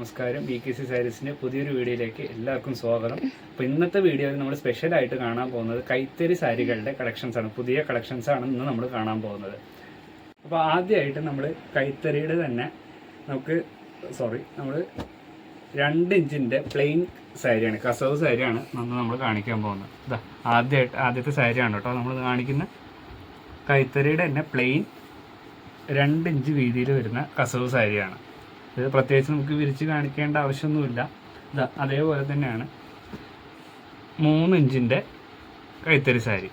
നമസ്കാരം. B K C സാരീസിന്റെ പുതിയൊരു വീഡിയോയിലേക്ക് എല്ലാവർക്കും സ്വാഗതം. അപ്പോൾ ഇന്നത്തെ വീഡിയോയിൽ നമ്മൾ സ്പെഷ്യൽ ആയിട്ട് കാണാൻ പോകുന്നത് കൈത്തറി സാരികളുടെ കളക്ഷൻസ് ആണ്. പുതിയ കളക്ഷൻസ് ആണ് ഇന്ന് നമ്മൾ കാണാൻ പോകുന്നത്. അപ്പോൾ ആദ്യമായിട്ട് നമ്മൾ കൈത്തറിയുടെ തന്നെ നമുക്ക് സോറി നമ്മൾ രണ്ട് ഇഞ്ചിന്റെ പ്ലെയിൻ സാരിയാണ് കസവ് സാരിയാണ് നമ്മൾ നമ്മൾ കാണിക്കാൻ പോകുന്നത്. ആദ്യമായിട്ട് ആദ്യത്തെ സാരിയാണ് കേട്ടോ നമ്മൾ കാണിക്കുന്ന. കൈത്തറിയുടെ തന്നെ പ്ലെയിൻ രണ്ട് ഇഞ്ച് വീതിയിൽ വരുന്ന കസവ് സാരിയാണ്. ഇത് പ്രത്യേകിച്ച് നമുക്ക് വിരിച്ച് കാണിക്കേണ്ട ആവശ്യമൊന്നുമില്ല. ഇതാ അതേപോലെ തന്നെയാണ്. മൂന്ന് ഇഞ്ചിന്റെ കൈത്തറി സാരി.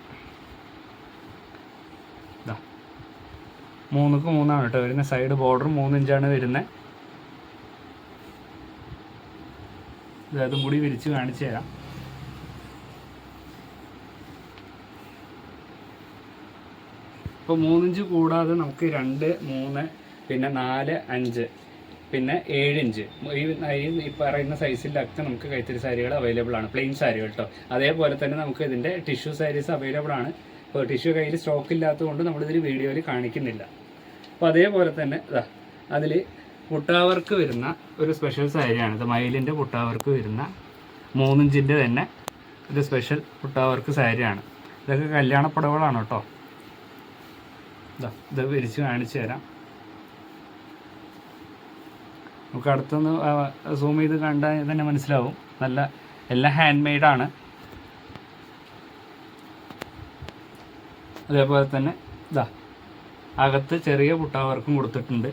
ഇതാ. മൂന്നുക്ക് മൂന്നാണ് കേട്ടോ വരുന്ന. സൈഡ് ബോർഡർ മൂന്ന് ഇഞ്ചാണ് വരുന്നത് ഇത് കൂടി വിരിച്ച് കാണിച്ചു തരാം. ഇപ്പോൾ മൂന്നിഞ്ച് കൂടാതെ നമുക്ക് രണ്ട് മൂന്ന് പിന്നെ നാല് അഞ്ച് പിന്നെ ഏഴ് ഇഞ്ച്. ഈ ഈ- പറയുന്ന സൈസിലൊക്കെ നമുക്ക് കൈത്തറി സാരികൾ അവൈലബിൾ ആണ്. പ്ലെയിൻ സാരികൾ കേട്ടോ അതേപോലെ തന്നെ നമുക്ക് ഇതിന്റെ ടിഷ്യൂ സാരീസ് അവൈലബിൾ ആണ്. ഇപ്പോൾ ടിഷ്യൂ കയ്യിൽ സ്റ്റോക്ക് ഇല്ലാത്തതുകൊണ്ട് നമ്മളിതിൽ വീഡിയോയിൽ കാണിക്കുന്നില്ല. അപ്പോൾ അതേപോലെ തന്നെ ഇതാ അതിൽ പുട്ടാവർക്ക് വരുന്ന ഒരു സ്പെഷ്യൽ സാരിയാണ് ഇത് മയിലിന്റെ പുട്ടാവർക്ക് വരുന്ന മൂന്നിഞ്ചിന്റെ തന്നെ ഒരു സ്പെഷ്യൽ പുട്ടാവർക്ക് സാരിയാണ് ഇതൊക്കെ കല്യാണപ്പടവുകളാണ് കേട്ടോ ഇതാ ഇത് വിരിച്ച് കാണിച്ചു തരാം. നമുക്ക് അടുത്തൊന്ന് സൂം ചെയ്ത് കണ്ടാൽ തന്നെ മനസ്സിലാവും. നല്ല എല്ലാം ഹാൻഡ് മെയ്ഡാണ് അതേപോലെ തന്നെ ഇതാ അകത്ത് ചെറിയ പുട്ടാവർക്കും കൊടുത്തിട്ടുണ്ട്.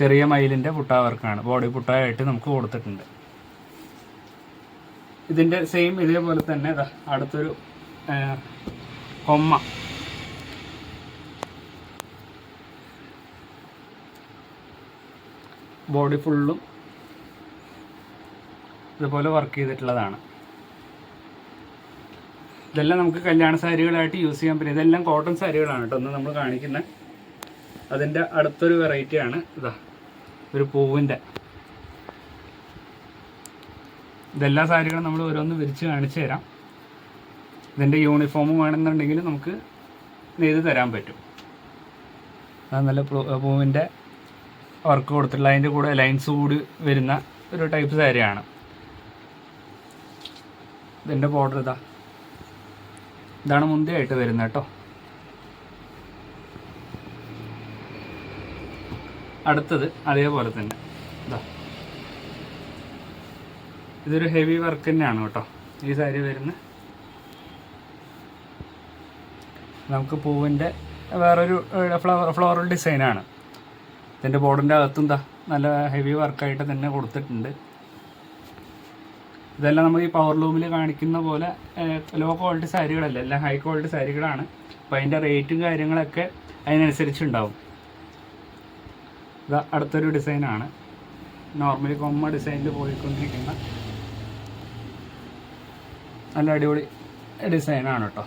ചെറിയ മയിലിന്റെ പുട്ടാവർക്കാണ് ബോഡി പുട്ടായിട്ട് നമുക്ക് കൊടുത്തിട്ടുണ്ട്. ഇതിന്റെ സെയിം ഇതേപോലെ തന്നെ അടുത്തൊരു കൊമ്മ. ബോഡി ഫുള്ളും ഇതുപോലെ വർക്ക് ചെയ്തിട്ടുള്ളതാണ്. ഇതെല്ലാം നമുക്ക് കല്യാണ സാരികളായിട്ട് യൂസ് ചെയ്യാൻ പറ്റും. ഇതെല്ലാം കോട്ടൺ സാരികളാണ് കേട്ടോ. ഒന്ന് നമ്മൾ കാണിക്കുന്ന അതിന്റെ അടുത്തൊരു വെറൈറ്റിയാണ് ഇതാ ഒരു പൂവിന്റെ ഇതെല്ലാ സാരികളും നമ്മൾ ഓരോന്ന് വിരിച്ച് കാണിച്ചു തരാം. ഇതിന്റെ യൂണിഫോം വേണമെന്നുണ്ടെങ്കിൽ നമുക്ക് നെയ്ത് തരാൻ പറ്റും. അത് നല്ല പൂവിന്റെ വർക്ക് കൊടുത്തിട്ടുള്ള അതിന്റെ കൂടെ ലൈൻസ് കൂടി വരുന്ന ഒരു ടൈപ്പ് സാരിയാണ് ഇതിന്റെ ബോർഡർ ഇതാ. ഇതാണ് മുന്തിയായിട്ട് വരുന്നത് കേട്ടോ. അടുത്തത് അതേപോലെ തന്നെ. ഇതാ. ഇതൊരു ഹെവി വർക്ക് തന്നെയാണ് കേട്ടോ. ഈ സാരി വരുന്ന. നമുക്ക് പൂവിന്റെ വേറൊരു ഫ്ലവർ ഫ്ലോറൽ ഡിസൈനാണ് ഇതിന്റെ ബോർഡിന്റെ അകത്തും എന്താ നല്ല ഹെവി വർക്കായിട്ട് തന്നെ കൊടുത്തിട്ടുണ്ട്. ഇതെല്ലാം നമ്മൾ ഈ പവർ ലൂമിൽ കാണിക്കുന്ന പോലെ ലോ ക്വാളിറ്റി സാരികളല്ല എല്ലാം ഹൈ ക്വാളിറ്റി സാരികളാണ്. അപ്പോൾ അതിന്റെ റേറ്റും കാര്യങ്ങളൊക്കെ അതിനനുസരിച്ച് ഉണ്ടാവും. ഇത് അടുത്തൊരു ഡിസൈനാണ് നോർമലി കൊമ്മ ഡിസൈനിൽ പോയിക്കൊണ്ടിരിക്കുന്ന നല്ല അടിപൊളി ഡിസൈനാണ് കേട്ടോ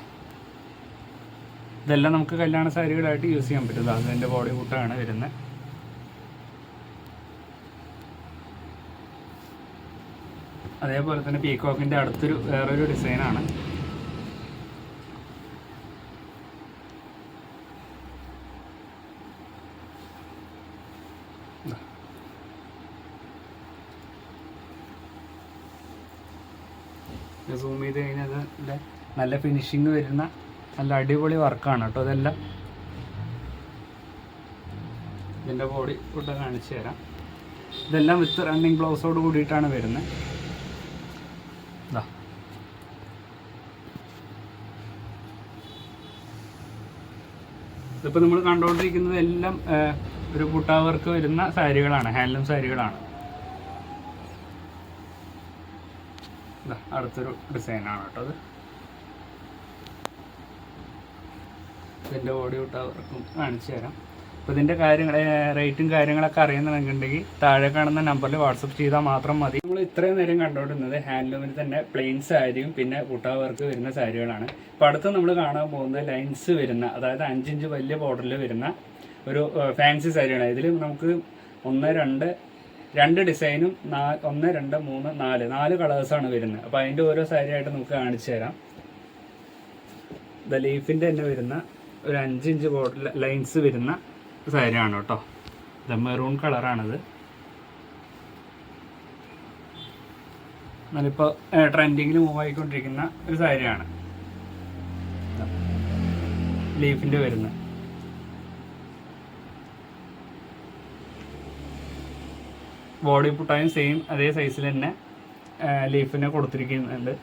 ഇതെല്ലാം നമുക്ക് കല്യാണ സാരികളായിട്ട് യൂസ് ചെയ്യാൻ പറ്റും. അതിന്റെ ബോഡി കൂട്ടാണ് വരുന്നത്. അതേപോലെ തന്നെ പീകോക്കിന്റെ അടുത്തൊരു വേറൊരു ഡിസൈനാണ്. സൂം ചെയ്ത് കഴിഞ്ഞാൽ അതിന്റെ നല്ല ഫിനിഷിങ് വരുന്ന നല്ല അടിപൊളി വർക്കാണ് കേട്ടോ അതെല്ലാം ഇതിന്റെ ബോഡി ഫുഡ് കാണിച്ചു തരാം. ഇതെല്ലാം വിത്ത് റണ്ണിങ് ബ്ലൗസോട് കൂടിയിട്ടാണ് വരുന്നത്. ഇതാ ഇതിപ്പോൾ നമ്മൾ കണ്ടുകൊണ്ടിരിക്കുന്നത് എല്ലാം ഒരു പുട്ടാവർക്ക് വരുന്ന സാരികളാണ് ഹാൻഡ്ലൂം സാരികളാണ്. അടുത്തൊരു ഡിസൈനാണ് കേട്ടോ അത്. ഇതിന്റെ ബോഡി കൂട്ടാവർക്കും കാണിച്ചു തരാം. അപ്പോൾ ഇതിന്റെ കാര്യങ്ങൾ റേറ്റും കാര്യങ്ങളൊക്കെ അറിയുന്നുണ്ടെങ്കിൽ താഴെ കാണുന്ന നമ്പറിൽ വാട്സപ്പ് ചെയ്താൽ മാത്രം മതി. നമ്മൾ ഇത്രയും നേരം കണ്ടുകൊണ്ടിരുന്നത് ഹാൻഡ്ലൂമിൽ തന്നെ പ്ലെയിൻ സാരിയും പിന്നെ പുട്ടാ വർക്ക് വരുന്ന സാരികളാണ്. അപ്പോൾ അടുത്ത് നമ്മൾ കാണാൻ പോകുന്നത് ലൈൻസ് വരുന്ന അതായത് അഞ്ചിഞ്ച് വലിയ ബോർഡറിൽ വരുന്ന ഒരു ഫാൻസി സാരിയാണ്. ഇതിൽ നമുക്ക് ഒന്ന് രണ്ട് രണ്ട് ഡിസൈനും നാ ഒന്ന് രണ്ട് മൂന്ന് നാല് നാല് കളേഴ്സാണ് വരുന്നത്. അപ്പോൾ അതിന്റെ ഓരോ സാരിയായിട്ട് നമുക്ക് കാണിച്ചു തരാം. ദ ലീഫിന്റെ തന്നെ വരുന്ന ഒരു അഞ്ചിഞ്ച് ബോർഡർ ലൈൻസ് വരുന്ന സാരിയാണ് കേട്ടോ. ഇത് മെറൂൺ കളറാണിത്. എന്നാലിപ്പോൾ ട്രെൻഡിങ്ങിൽ മൂവ് ആയിക്കൊണ്ടിരിക്കുന്ന ഒരു സാരിയാണ്. ലീഫിന്റെ വരുന്നത് ബോഡി പുട്ടായും സെയിം അതേ സൈസിൽ തന്നെ ലീഫിനെ കൊടുത്തിരിക്കുന്നുണ്ട്.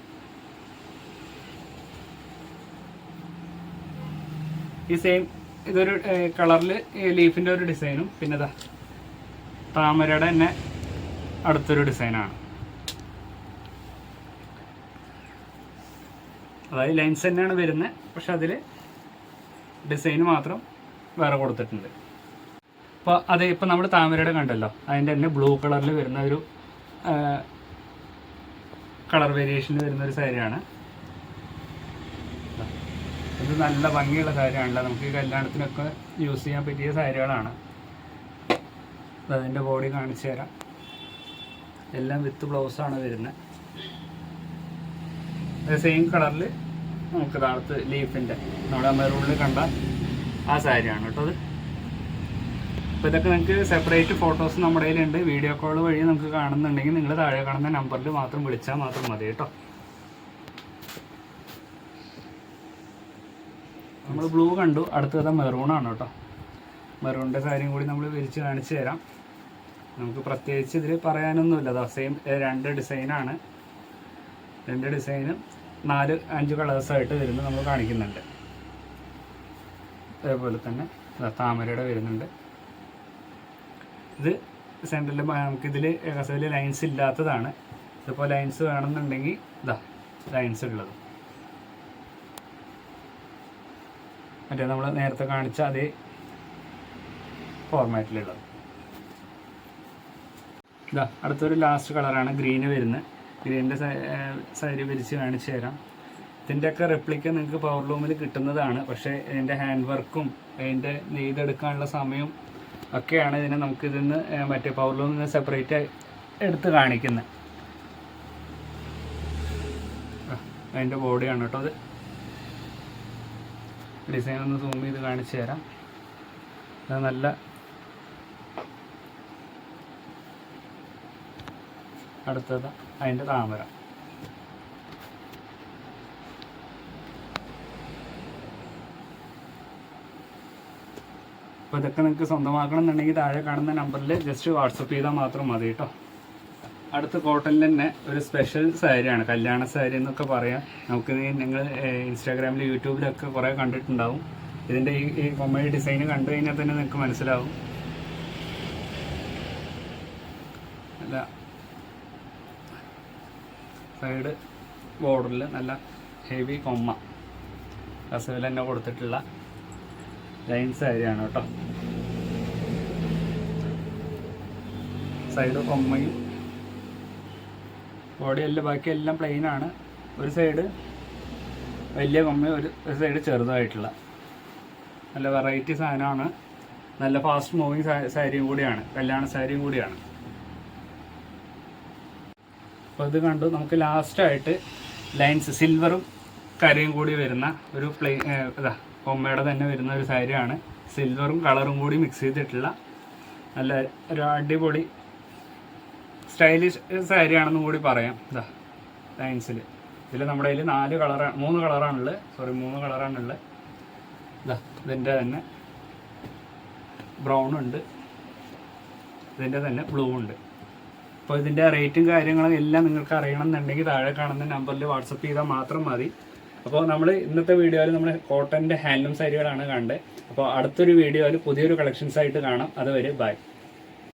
ഈ സെയിം ഇതൊരു കളറിൽ ലീഫിന്റെ ഒരു ഡിസൈനും പിന്നെ ഇതാ താമരയുടെ തന്നെ അടുത്തൊരു ഡിസൈനാണ്. അതായത് ലൈൻസ് തന്നെയാണ് വരുന്നത് പക്ഷെ അതിൽ ഡിസൈൻ മാത്രം വേറെ കൊടുത്തിട്ടുണ്ട്. അപ്പോൾ അത് ഇപ്പോൾ നമ്മൾ താമരയുടെ കണ്ടല്ലോ അതിന്റെ തന്നെ ബ്ലൂ കളറിൽ വരുന്ന ഒരു കളർ വേരിയേഷനിൽ വരുന്ന ഒരു സാരിയാണ്. ഇത് നല്ല ഭംഗിയുള്ള സാരിയാണല്ലോ. നമുക്ക് കല്യാണത്തിനൊക്കെ യൂസ് ചെയ്യാൻ പറ്റിയ സാരികളാണ്. അതിന്റെ ബോഡി കാണിച്ചു തരാം. എല്ലാം വിത്ത് ബ്ലൗസാണ് വരുന്നത് സെയിം കളറിൽ നമുക്ക് താഴത്ത് ലീഫിന്റെ നമ്മുടെ മെറൂണിൽ കണ്ട ആ സാരിയാണ് കേട്ടോ അത് അപ്പോൾ ഇതൊക്കെ നിങ്ങൾക്ക് സെപ്പറേറ്റ് ഫോട്ടോസ് നമ്മുടെ കയ്യിലുണ്ട്. വീഡിയോ കോൾ വഴി നമുക്ക് കാണുന്നുണ്ടെങ്കിൽ നിങ്ങൾ താഴെ കാണുന്ന നമ്പറിൽ മാത്രം വിളിച്ചാൽ മാത്രം മതി കേട്ടോ. നമ്മൾ ബ്ലൂ കണ്ടു. അടുത്തത് മെറൂൺ ആണ് കേട്ടോ. മെറൂണിന്റെ കാര്യം കൂടി നമ്മൾ വിരിച്ച് കാണിച്ചു തരാം. നമുക്ക് പ്രത്യേകിച്ച് ഇതിൽ പറയാനൊന്നുമില്ല. അതാ സെയിം രണ്ട് ഡിസൈനാണ് രണ്ട് ഡിസൈനും നാല് അഞ്ച് കളേഴ്സായിട്ട് വരുന്നത് നമ്മൾ കാണിക്കുന്നുണ്ട്. അതേപോലെ തന്നെ താമരയുടെ വരുന്നുണ്ട്. ഇത് സെന്ററിൽ നമുക്കിതിൽ കസവിൽ ലൈൻസ് ഇല്ലാത്തതാണ്. ഇതിപ്പോൾ ലൈൻസ് വേണമെന്നുണ്ടെങ്കിൽ ഇതാ ലൈൻസ് ഉള്ളത് മറ്റേ നമ്മൾ നേരത്തെ കാണിച്ച അതേ ഫോർമാറ്റിലുള്ളത് ഇതാ അടുത്തൊരു ലാസ്റ്റ് കളറാണ് ഗ്രീന് വരുന്നത്. ഗ്രീനിന്റെ സൈഡ് വിരിച്ച് കാണിച്ചു തരാം. ഇതിന്റെയൊക്കെ റെപ്ലിക്ക നിങ്ങൾക്ക് പവർ ലൂമിൽ കിട്ടുന്നതാണ്. പക്ഷേ ഇതിന്റെ ഹാൻഡ് വർക്കും അതിന്റെ നെയ്തെടുക്കാനുള്ള സമയം ഒക്കെയാണ് ഇതിനെ നമുക്ക് നിന്ന് മറ്റേ പവർ ലൂമിൽ നിന്ന് സെപ്പറേറ്റ് എടുത്ത് കാണിക്കുന്നത്. അതിന്റെ ബോഡിയാണ് കേട്ടോ അത്. ഡിസൈൻ ഒന്ന് സൂം ചെയ്ത് കാണിച്ചു തരാം. അത് നല്ല അടുത്തത് അതിന്റെ താമര. അപ്പോൾ ഇതൊക്കെ നിങ്ങൾക്ക് സ്വന്തമാക്കണം എന്നുണ്ടെങ്കിൽ താഴെ കാണുന്ന നമ്പറിൽ ജസ്റ്റ് വാട്സപ്പ് ചെയ്താൽ മാത്രം മതി കേട്ടോ. അടുത്ത കോട്ടണിൽ തന്നെ ഒരു സ്പെഷ്യൽ സാരിയാണ് കല്യാണ സാരി എന്നൊക്കെ പറയാം. നമുക്ക് നിങ്ങൾ ഇൻസ്റ്റാഗ്രാമിൽ യൂട്യൂബിലൊക്കെ കുറേ കണ്ടിട്ടുണ്ടാവും. ഇതിന്റെ ഈ ഈ കൊമ്മഴി ഡിസൈൻ കണ്ടു കഴിഞ്ഞാൽ തന്നെ നിങ്ങൾക്ക് മനസ്സിലാവും. അല്ല സൈഡ് ബോർഡറിൽ നല്ല ഹെവി കൊമ്മ. കസവിൽ തന്നെ കൊടുത്തിട്ടുള്ള ലൈൻ സാരിയാണ് കേട്ടോ. സൈഡ് കൊമ്മയും ബോഡി എല്ലാം ബാക്കി എല്ലാം പ്ലെയിൻ ആണ്. ഒരു സൈഡ് വലിയ കമ്മി ഒരു ഒരു സൈഡ് ചെറുതായിട്ടുള്ള. നല്ല വെറൈറ്റി സാധനമാണ്. നല്ല ഫാസ്റ്റ് മൂവിങ് സാരിയും കൂടിയാണ്. കല്യാണ സാരിയും കൂടിയാണ്. അപ്പോൾ ഇത് കണ്ടു. നമുക്ക് ലാസ്റ്റായിട്ട് ലൈൻസ് സിൽവറും കരയും കൂടി വരുന്ന ഒരു പ്ലേ ഇതാ കൊമ്മയുടെ തന്നെ വരുന്ന ഒരു സാരിയാണ്. സിൽവറും കളറും കൂടി മിക്സ് ചെയ്തിട്ടുള്ള നല്ല ഒരു അടിപൊളി സ്റ്റൈലിഷ് സാരിയാണെന്നും കൂടി പറയാം. ഇതാ ലൈൻസിൽ ഇതിൽ നമ്മുടെ കയ്യിൽ നാല് കളറാണ് മൂന്ന് കളറാണുള്ളത് സോറി മൂന്ന് കളറാണുള്ളത് ഇതാ ഇതിന്റെ തന്നെ ബ്രൗൺ ഉണ്ട്. ഇതിന്റെ തന്നെ ബ്ലൂ ഉണ്ട്. അപ്പോൾ ഇതിന്റെ റേറ്റും കാര്യങ്ങളും എല്ലാം നിങ്ങൾക്ക് അറിയണം എന്നുണ്ടെങ്കിൽ താഴെ കാണുന്ന നമ്പറിൽ വാട്സപ്പ് ചെയ്താൽ മാത്രം മതി. അപ്പോൾ നമ്മൾ ഇന്നത്തെ വീഡിയോയിൽ നമ്മൾ കോട്ടന്റെ ഹാൻഡ്ലൂം സാരികളാണ് കണ്ടത് അപ്പോൾ അടുത്തൊരു വീഡിയോയിൽ പുതിയൊരു കളക്ഷൻസ് ആയിട്ട് കാണാം. അതുവരെ ബൈ